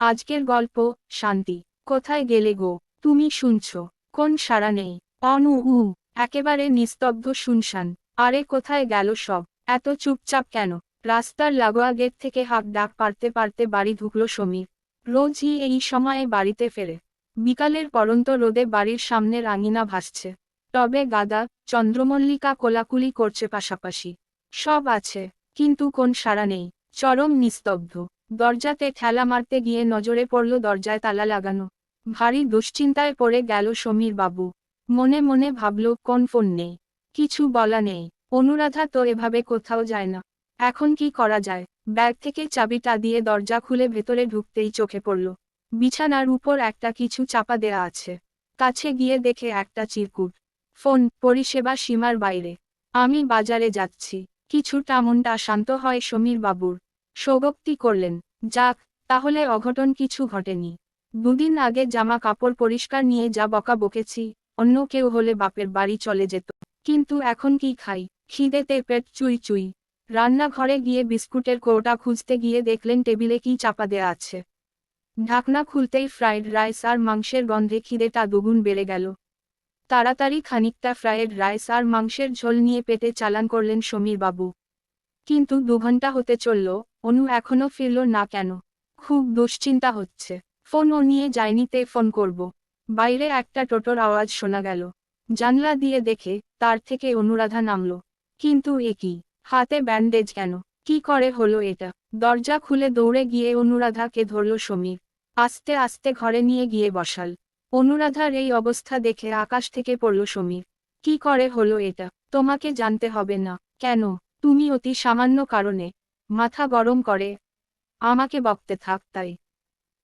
আজকের গল্প, শান্তি। কোথায় গেলে গো? তুমি শুনছ। কোন সারা নেই? অনু উ। একেবারে নিস্তব্ধ শুনশান। আরে কোথায় গেল সব? এত চুপচাপ কেন? রাস্তার লাগোয়া গেট থেকে হাঁক ডাক পারতে পারতে বাড়ি ঢুকলো সমীর। রোজই এই সময়ে বাড়িতে ফেরে। বিকালের পরন্ত রোদে বাড়ির সামনে রাঙিনা ভাসছে। তবে গাদা, চন্দ্রমল্লিকা কোলাকুলি করছে পাশাপাশি। সব আছে, কিন্তু কোন সারা নেই? চরম নিস্তব্ধ। দরজাতে ঠেলা মারতে গিয়ে নজরে পড়ল দরজায় তালা লাগানো। ভারী দুশ্চিন্তায় পড়ে গেল সমীর বাবু। মনে মনে ভাবল, কোন ফোন নেই? কিছু বলা নেই। অনুরাধা তো এভাবে কোথাও যায় না। এখন কি করা যায়? ব্যাগ থেকে চাবিটা দিয়ে দরজা খুলে ভেতরে ঢুকতেই চোখে পড়ল। বিছানার উপর একটা কিছু চাপা দেয়া আছে। কাছে গিয়ে দেখে একটা চিরকুট। ফোন, পরিষেবা সীমার বাইরে। আমি বাজারে যাচ্ছি। কিছুটা মনটা শান্ত হয় সমীর বাবুর। সৌগক্তি করলেন। যাক, তাহলে অঘটন কিছু ঘটেনি। দুদিন আগে জামা কাপড় পরিষ্কার নিয়ে যা বকা বকেছি, অন্য কেউ হলে বাপের বাড়ি চলে যেত। কিন্তু এখন কি খাই? খিদেতে পেট চুই চুই। রান্নাঘরে গিয়ে বিস্কুটের কৌটা খুঁজতে গিয়ে দেখলেন টেবিলে কি চাপা দেয়া আছে। ঢাকনা খুলতেই ফ্রাইড রাইস আর মাংসের গন্ধে খিদেটা দুগুণ বেড়ে গেল। তাড়াতাড়ি খানিকটা ফ্রায়েড রাইস আর মাংসের ঝোল নিয়ে পেটে চালান করলেন সমীর বাবু কিন্তু দুঘন্টা হতে চলল, অনু এখনও ফিরল না কেন? খুব দুশ্চিন্তা হচ্ছে। ফোন ও নিয়ে যায়নিতে ফোন করব। বাইরে একটা টোটোর আওয়াজ শোনা গেল। জানলা দিয়ে দেখে তার থেকে অনুরাধা নামল। কিন্তু এ কি? হাতে ব্যান্ডেজ কেন? কি করে হলো এটা? দরজা খুলে দৌড়ে গিয়ে অনুরাধাকে ধরল সমীর। আস্তে আস্তে ঘরে নিয়ে গিয়ে বসাল। অনুরাধার এই অবস্থা দেখে আকাশ থেকে পড়ল সমীর। কি করে হলো এটা? তোমাকে জানতে হবে না। কেন? তুমি অতি সামান্য কারণে মাথা গরম করে। আমাকে বকতে থাক তাই।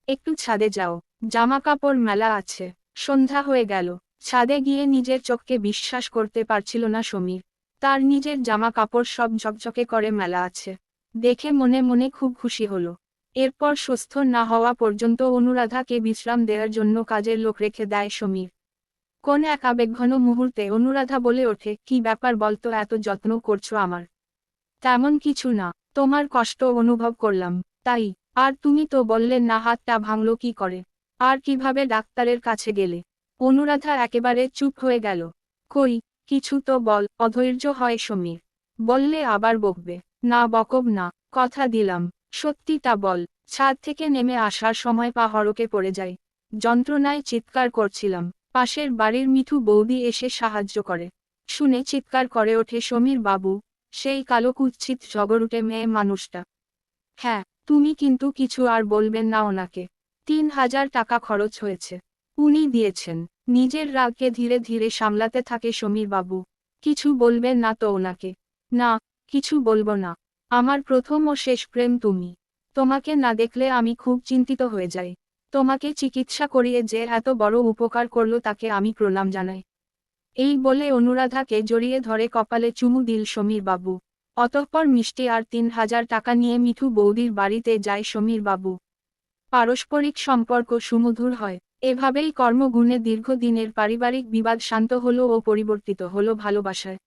একটু ছাদে যাও। জামা কাপড় মেলা আছে। সন্ধ্যা হয়ে গেল। ছাদে গিয়ে নিজের চোখকে বিশ্বাস করতে পারছিল না সমীর। তার নিজের জামা কাপড় সব ঝকঝকে করে মেলা আছে। দেখে মনে মনে খুব খুশি হলো। এরপর সুস্থ না হওয়া পর্যন্ত অনুরাধাকে বিশ্রাম দেওয়ার জন্য কাজের লোক রেখে দেয় সমীর। কোন এক আবেগঘন মুহূর্তে অনুরাধা বলে ওঠে, কি ব্যাপার বলতো, এত যত্ন করছ আমার? তেমন কিছু না, তোমার কষ্ট অনুভব করলাম, তাই, আর তুমি তো বললে না, হাতটা ভাঙলো কি করে? আর কীভাবে ডাক্তারের কাছে গেলে? অনুরাধা একেবারে চুপ হয়ে গেল। কই, কিছু তো বল, অধৈর্য হয় সমীর। বললে আবার বকবে। না, বকব না, কথা দিলাম, সত্যি তা বল, ছাদ থেকে নেমে আসার সময় পা হরকে পড়ে যায়। যন্ত্রণায় চিৎকার করছিলাম, পাশের বাড়ির মিঠু বৌদি এসে সাহায্য করে। শুনে চিৎকার করে ওঠে সমীর বাবু সেই কালো কুচ্ছিত জগরুটে মেয়ে মানুষটা। হ্যাঁ তুমি কিন্তু কিছু আর বলবেন না ওনাকে। তিন হাজার টাকা খরচ হয়েছে। উনি দিয়েছেন। নিজের রাগকে ধীরে ধীরে সামলাতে থাকে সমীর বাবু। কিছু বলবেন না তো ওনাকে। না, কিছু বলব না। আমার প্রথম ও শেষ প্রেম তুমি। তোমাকে না দেখলে আমি খুব চিন্তিত হয়ে যাই। তোমাকে চিকিৎসা করিয়ে যে এত বড় উপকার করল তাকে আমি প্রণাম জানাই। এই বলে অনুরাধাকে জড়িয়ে ধরে কপালে চুমু দিল সমীর বাবু অতঃপর মিষ্টি আর তিন হাজার টাকা নিয়ে মিঠু বৌদির বাড়িতে যায় সমীর বাবু পারস্পরিক সম্পর্ক সুমধুর হয়। এভাবেই কর্মগুণে দীর্ঘদিনের পারিবারিক বিবাদ শান্ত হলো ও পরিবর্তিত হলো ভালোবাসায়।